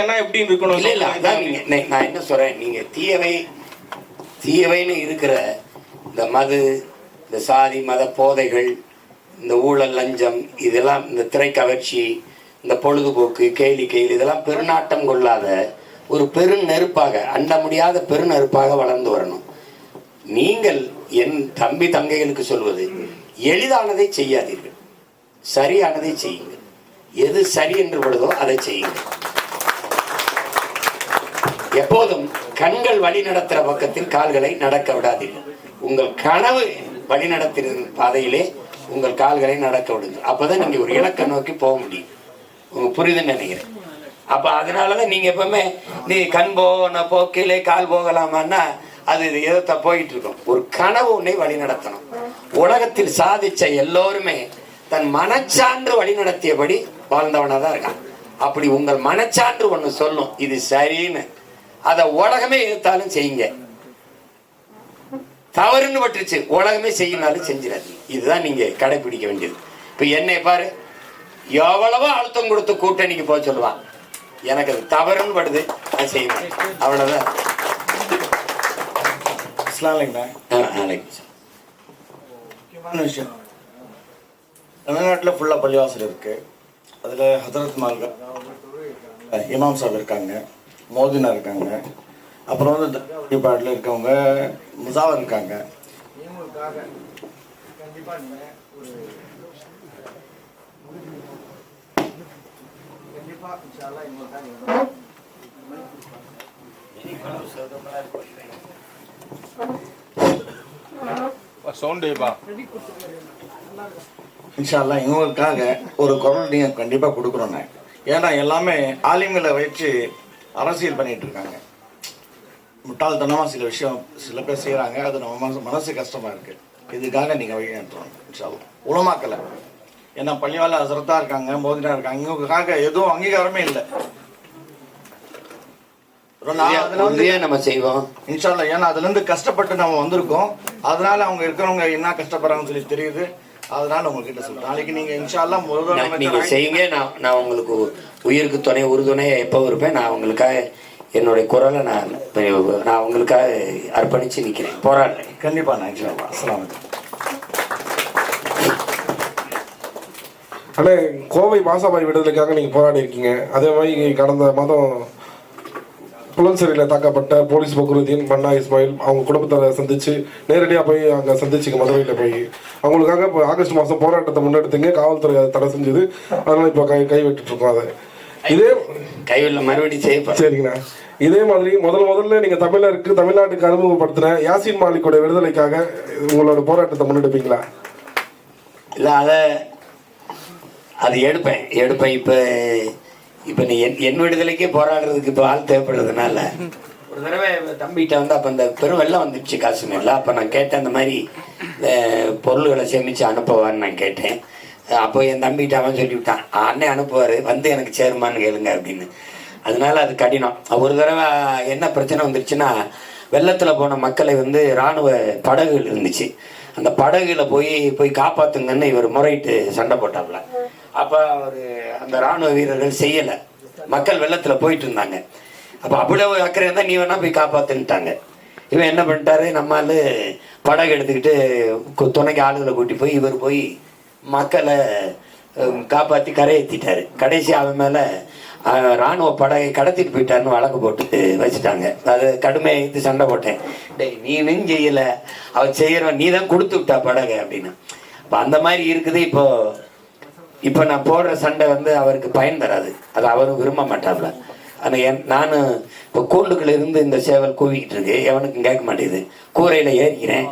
எப்படி இருக்கணும் இல்ல இல்ல அதான் நீங்க நான் என்ன சொல்றேன்? நீங்க தீயவை தீயவைன்னு இருக்கிற இந்த மது இந்த சாதி மத போதைகள் இந்த ஊழல் லஞ்சம் இதெல்லாம் இந்த திரைக்கவர்ச்சி இந்த பொழுதுபோக்கு கேலி இதெல்லாம் பெருநாட்டம் கொள்ளாத ஒரு பெரு நெருப்பாக அண்ட முடியாத பெருநெருப்பாக வளர்ந்து வரணும். நீங்கள் என் தம்பி தங்கைகளுக்கு சொல்வது எளிதானதை செய்யாதீர்கள். சரியானதை செய்யுங்கள். எது சரி என்று படுதோ அதை செய்யுங்கள். எப்போதும் கண்கள் வழி நடத்துற பக்கத்தில் கால்களை நடக்க விடாதீர்கள். உங்கள் கனவு வழி நடத்துகிற பாதையிலே உங்கள் கால்களை நடக்க விடுங்கள். அப்பதான் நீங்க ஒரு இலக்கை நோக்கி போக முடியும். உங்க புரியுதுன்னு நினைக்கிறேன். அப்ப அதனாலதான் நீங்க எப்பவுமே நீ கண் போன போக்கிலே கால் போகலாமான்னா அது எதத்தை போயிட்டு இருக்கும். ஒரு கனவு உன்னை வழி நடத்தணும் உலகத்தில் சாதிச்ச எல்லோருமே தன் மனச்சான்று வழி நடத்தியபடி வாழ்ந்தவனா தான் இருக்கான். அப்படி உங்கள் மனச்சான்று ஒன்று சொல்லும். இது சரின்னு. அதை உலகமே எதிர்த்தாலும் செய்யுங்க. தவறுன்னு பட்டுருச்சு. உலகமே செய்யினாலும் செஞ்சிடாது இதுதான் நீங்க கடைபிடிக்க வேண்டியது. இப்ப என்னை பாரு எவ்வளவோ அழுத்தம் கொடுத்து கூட்டணிக்கு போக சொல்லுவான். எனக்கு அது தவறுன்னு படுது நான் செய்ய மாட்டேன் அவ்வளவுதான் முக்கியமான விஷயம். தமிழ்நாட்டில் ஃபுல்லாக பள்ளிவாசல் இருக்கு. அதில் ஹசரத் மால்கள் இமாம் சாப் இருக்காங்க. மோதினா இருக்காங்க. அப்புறம் வந்து டிபார்ட்ல இருக்கவங்க முசாவர் இருக்காங்க. இன்ஷால்லா இவங்களுக்காக ஒரு குரல் நீங்கள் கண்டிப்பாக கொடுக்கணுண்ணே ஏன்னா எல்லாமே ஆலிம்களை வச்சு அரசியல் பண்ணிட்டு இருக்காங்க. முட்டாள்தனமாக சில விஷயம் சில பேர் செய்கிறாங்க அது நம்ம மனசு மனசு கஷ்டமாக இருக்குது இதுக்காக நீங்கள் வழி நடத்தணும் இன்ஷால்லா உலமாக்கலை ஏன்னா பள்ளிவால அசரத்தா இருக்காங்க மோதினா இருக்காங்க. இவங்களுக்காக எதுவும் அங்கீகாரமே இல்லை. நம்ம செய்வோம். இன்ஷால்லா ஏன்னா அதுல இருந்து கஷ்டப்பட்டு நம்ம வந்திருக்கோம். அதனால அவங்க இருக்கிறவங்க என்ன கஷ்டப்படுறாங்கன்னு சொல்லி தெரியுது. அதனால உங்ககிட்ட சொல்றேன். நாளைக்கு நீங்க இன்ஷால்லா நான் நீங்க முதல்வர் செய்யுங்க. நான் நான் உங்களுக்கு உ- உயிருக்கு துணை உறுதுணையா எப்போ இருப்பேன். நான் உங்களுக்காக என்னுடைய குரலை நான் நான் உங்களுக்காக அர்ப்பணிச்சு நிக்கிறேன். போராடுறேன் கண்டிப்பா நான் இன்ஷால்லா அஸ்ஸலாமு அலைக்கும். அண்ணே கோவை மாசாபாய் விடுதலைக்காக நீங்கள் போராடி இருக்கீங்க அதே மாதிரி கடந்த மாதம் புலன்சரியில் தாக்கப்பட்ட போலீஸ் போக்குவரத்தின் மன்னா இஸ்மாயில் அவங்க குடும்பத்தை சந்திச்சு நேரடியாக போய் அங்கே சந்திச்சுங்க மதுரையில் போய். அவங்களுக்காக இப்போ ஆகஸ்ட் மாதம் போராட்டத்தை முன்னெடுத்தீங்க காவல்துறை அதை தடை செஞ்சது. அதனால இப்போ கை கை விட்டுட்டு இருக்கோம் அதை. இதே கைவில்ல மறுபடியும் செய்யப்படும் சரிங்கண்ணா. இதே மாதிரி முதல் முதல்ல நீங்கள் தமிழருக்கு தமிழ்நாட்டுக்கு அறிமுகப்படுத்தின யாசின் மாலிக்கோட விடுதலைக்காக உங்களோட போராட்டத்தை முன்னெடுப்பீங்களா? இல்லை அதை அது எடுப்பேன். எடுப்பேன். இப்போ இப்போ நீ என் என் விடுதலைக்கே போராடுறதுக்கு இப்போ ஆள் தேவைப்படுறதுனால ஒரு தடவை தம்பிகிட்ட வந்து அப்போ அந்த பெரும் வெள்ளம் வந்துடுச்சு காசுமேல. அப்போ நான் கேட்டேன் அந்த மாதிரி பொருள்களை சேமித்து அனுப்புவான்னு நான் கேட்டேன். அப்போ என் தம்பிகிட்ட அவன் சொல்லிவிட்டான் அண்ணன் அனுப்புவார் வந்து எனக்கு சேருமான்னு கேளுங்க அப்படின்னு. அதனால அது கடினம். ஒரு தடவை என்ன பிரச்சனை வந்துருச்சுன்னா வெள்ளத்தில் போன மக்களை வந்து இராணுவ படகுகள் இருந்துச்சு. அந்த படகுல போய் போய் காப்பாத்துங்கன்னு இவர் முறையிட்டு சண்டை போட்டாப்ல. அப்ப அவர் அந்த ராணுவ வீரர்கள் செய்யல. மக்கள் வெள்ளத்துல போயிட்டு இருந்தாங்க அப்ப அவ்வளவு அக்கறை இருந்தா நீ வேணா போய் காப்பாத்துன்ட்டாங்க. இவன் என்ன பண்ணிட்டாரு? நம்மால படகு எடுத்துக்கிட்டு துணைக்கு ஆளுகளை கூட்டி போய் இவர் போய் மக்களை காப்பாற்றி காப்பாத்தி கரையேற்றிட்டாரு கடைசி அவன் மேல ராணுவ படகை கடத்திட்டு போயிட்டாருன்னு வழக்கு போட்டு வச்சுட்டாங்க. அது கடுமையை எடுத்து சண்டை போட்டேன். டேய் நீனும் செய்யல. அவன் செய்யறவன் நீ தான் கொடுத்து விட்டா படகை அப்படின்னு. அப்ப அந்த மாதிரி இருக்குது இப்போ இப்போ நான் போடுற சண்டை வந்து அவருக்கு பயன் தராது. அது அவரும் விரும்ப மாட்டாப்ல ஆனால் என் நானும் இப்போ கூண்டுக்குள்ள இருந்து இந்த சேவல் கூவிக்கிட்டு இருக்கு. எவனுக்கும் கேட்க மாட்டேங்குது. கூரையில் ஏறிக்கிறேன்.